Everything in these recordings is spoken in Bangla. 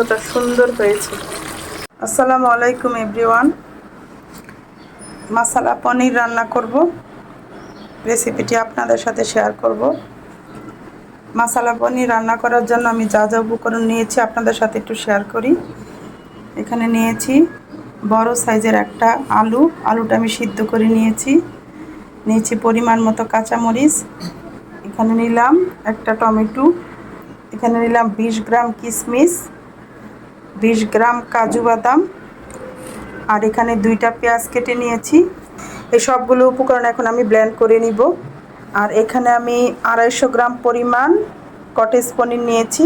কতটা সুন্দর হয়েছে। আসসালামু আলাইকুম, এভরিওয়ান। মাসালা পনির রান্না করব। রেসিপিটি আপনাদের সাথে শেয়ার করব। মাসালা পনির রান্না করার জন্য আমি যা যা উপকরণ নিয়েছি আপনাদের সাথে একটু শেয়ার করি। এখানে নিয়েছি বড় সাইজের একটা আলু। আলুটা আমি সিদ্ধ করে নিয়েছি। নিয়েছি পরিমাণ মতো কাঁচামরিচ। এখানে নিলাম একটা টমেটো। এখানে নিলাম বিশ গ্রাম কিশমিশ বিশ গ্রাম কাজু বাদাম। আর এখানে দুইটা পেঁয়াজ কেটে নিয়েছি। এই সবগুলো উপকরণ এখন আমি ব্লেন্ড করে নিব। আর এখানে আমি আড়াইশো গ্রাম পরিমাণ কটেজ পনির নিয়েছি।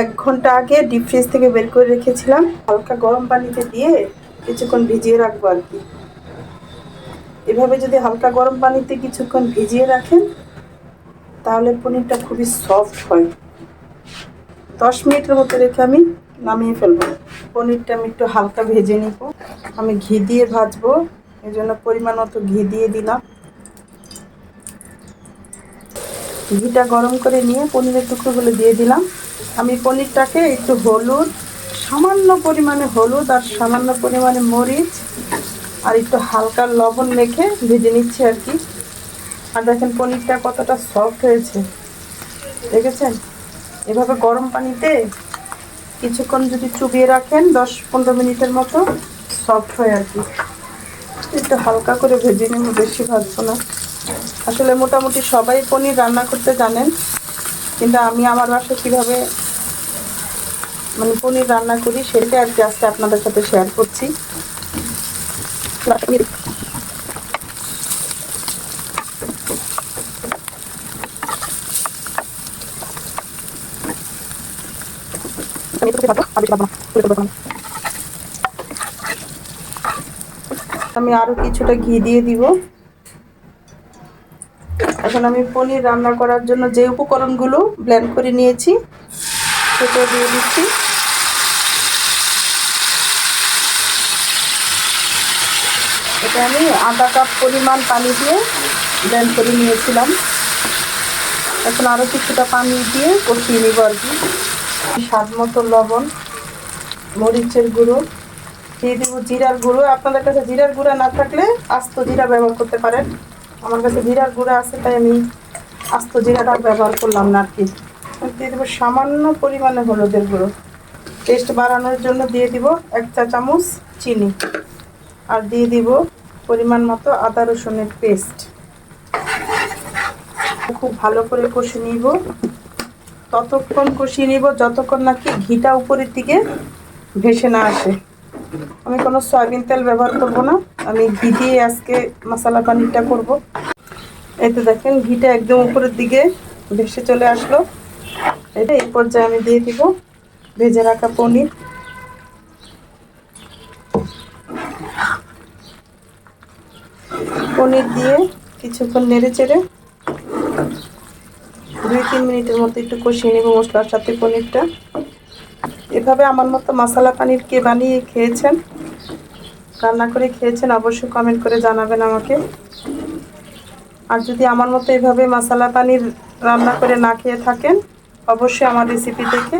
এক ঘণ্টা আগে ডিপ ফ্রিজ থেকে বের করে রেখেছিলাম। হালকা গরম পানিতে দিয়ে কিছুক্ষণ ভিজিয়ে রাখব আর কি। এভাবে যদি হালকা গরম পানিতে কিছুক্ষণ ভিজিয়ে রাখেন, তাহলে পনিরটা খুবই সফট হয়। দশ মিনিটের মতো রেখে আমি নামিয়ে ফেলব। পনিরটা আমি একটু হালকা ভেজে নিব। আমি ঘি দিয়ে ভাজবো। এই জন্য পরিমাণ মতো ঘি দিয়ে দিলাম। ঘিটা গরম করে নিয়ে পনিরের টুকরোগুলো দিয়ে দিলাম। আমি পনিরটাকে একটু হলুদ, সামান্য পরিমাণে হলুদ আর সামান্য পরিমাণে মরিচ আর একটু হালকা লবণ মেখে ভেজে নিচ্ছি আর কি। আর দেখেন পনিরটা কতটা সফট হয়েছে। দেখেছেন? এভাবে গরম পানিতে কিছুক্ষণ যদি চুবিয়ে রাখেন, দশ পনেরো মিনিটের মতো সফট হয় আর কি। একটু হালকা করে ভেজে নেব বেশি ভাজবো না। আসলে মোটামুটি সবাই পনির রান্না করতে জানেন, কিন্তু আমি আমার বাসায় কীভাবে মানে পনির রান্না করি সেটা আর কি আজকে আপনাদের সাথে শেয়ার করছি। আমি আরও কিছুটা ঘি দিয়ে দিব। এখন আমি পনির রান্না করার জন্য যে উপকরণগুলো ব্লেন্ড করে নিয়েছি, সেটা দিয়ে দিচ্ছি। এটা আমি আধা কাপ পরিমাণ পানি দিয়ে ব্লেন্ড করে নিয়েছিলাম। এখন আরও কিছুটা পানি দিয়ে কষিয়ে নিব আর কি। স্বাদ মতো লবণ, মরিচের গুঁড়ো, দিয়ে দেবো জিরার গুঁড়ো। আপনাদের কাছে জিরার গুঁড়া না থাকলে আস্ত জিরা ব্যবহার করতে পারেন। আমার কাছে জিরার গুঁড়া আছে, তাই আমি আস্ত জিরাটা ব্যবহার করলাম না আর কি দিয়ে দেবো সামান্য পরিমাণে হলুদের গুঁড়ো। টেস্ট বাড়ানোর জন্য দিয়ে দিব এক চা চামচ চিনি। আর দিয়ে দিব পরিমাণ মতো আদা রসুনের পেস্ট। খুব ভালো করে কষে নিব। ততক্ষণ কষিয়ে নিব, যতক্ষণ নাকি ঘিটা উপরের দিকে ভেসে না আসে। আমি কোনো সয়াবিন তেল ব্যবহার করব না। আমি ঘি দিয়ে আজকে মশলা পানিরটা করব। এই তো দেখেন, ঘিটা একদম উপরের দিকে ভেসে চলে আসলো। এটা এই পর্যায়ে আমি দিয়ে দিব ভেজে রাখা পনির। পনির দিয়ে কিছুক্ষণ নেড়ে চেড়ে তিন মিনিটের মতো একটু কষিয়ে নেব মশলার সাথে পনিরটা। এভাবে আমার মতো মশলা পানির কে বানিয়ে খেয়েছেন, রান্না করে খেয়েছেন, অবশ্যই কমেন্ট করে জানাবেন আমাকে। আর যদি আমার মতো এভাবে মশলা পানির রান্না করে না খেয়ে থাকেন, অবশ্যই আমার রেসিপি দেখে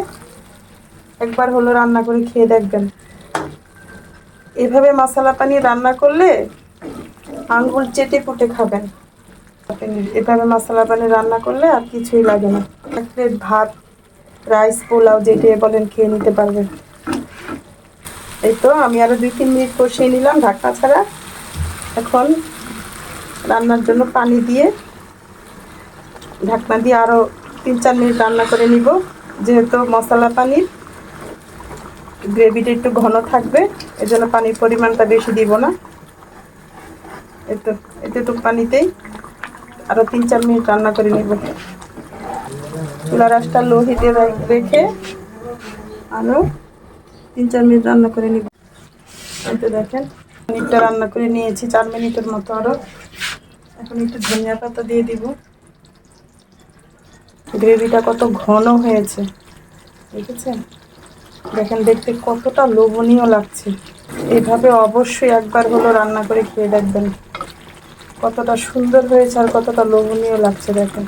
একবার হলো রান্না করে খেয়ে দেখবেন। এভাবে মশলা পানি রান্না করলে আঙ্গুল চেটে পুটে খাবেন। এভাবে মশলা পানি রান্না করলে আর কিছুই লাগে না। এক প্লেট ভাত, রাইস, পোলাও যেটা বলেন, খেয়ে নিতে পারবেন এই তো আমি আরও দুই তিন মিনিট কষিয়ে নিলাম ঢাকা ছাড়া। এখন রান্নার জন্য পানি দিয়ে ঢাকনা দিয়ে আরও তিন চার মিনিট রান্না করে নিব। যেহেতু মশলা পানির গ্রেভিটা একটু ঘন থাকবে এর জন্য পানির পরিমাণটা বেশি দিব না। একটু এতটুকু পানিতেই আরও তিন, চার মিনিট রান্না করে নিব। চুলা রাসটা লো হিটে রেখে আরও তিন, চার মিনিট রান্না করে নিব। দেখেন মিনিটটা রান্না করে নিয়েছি, চার মিনিটের মতো আরও এখন একটু ধনিয়া পাতা দিয়ে দিব। গ্রেভিটা কত ঘন হয়েছে, দেখেছেন? দেখেন, দেখতে কতটা লোভনীয় লাগছে। এভাবে অবশ্যই একবার হলো রান্না করে খেয়ে দেখবেন। কতটা সুন্দর হয়েছে আর কতটা লোভনীয় লাগছে দেখেন।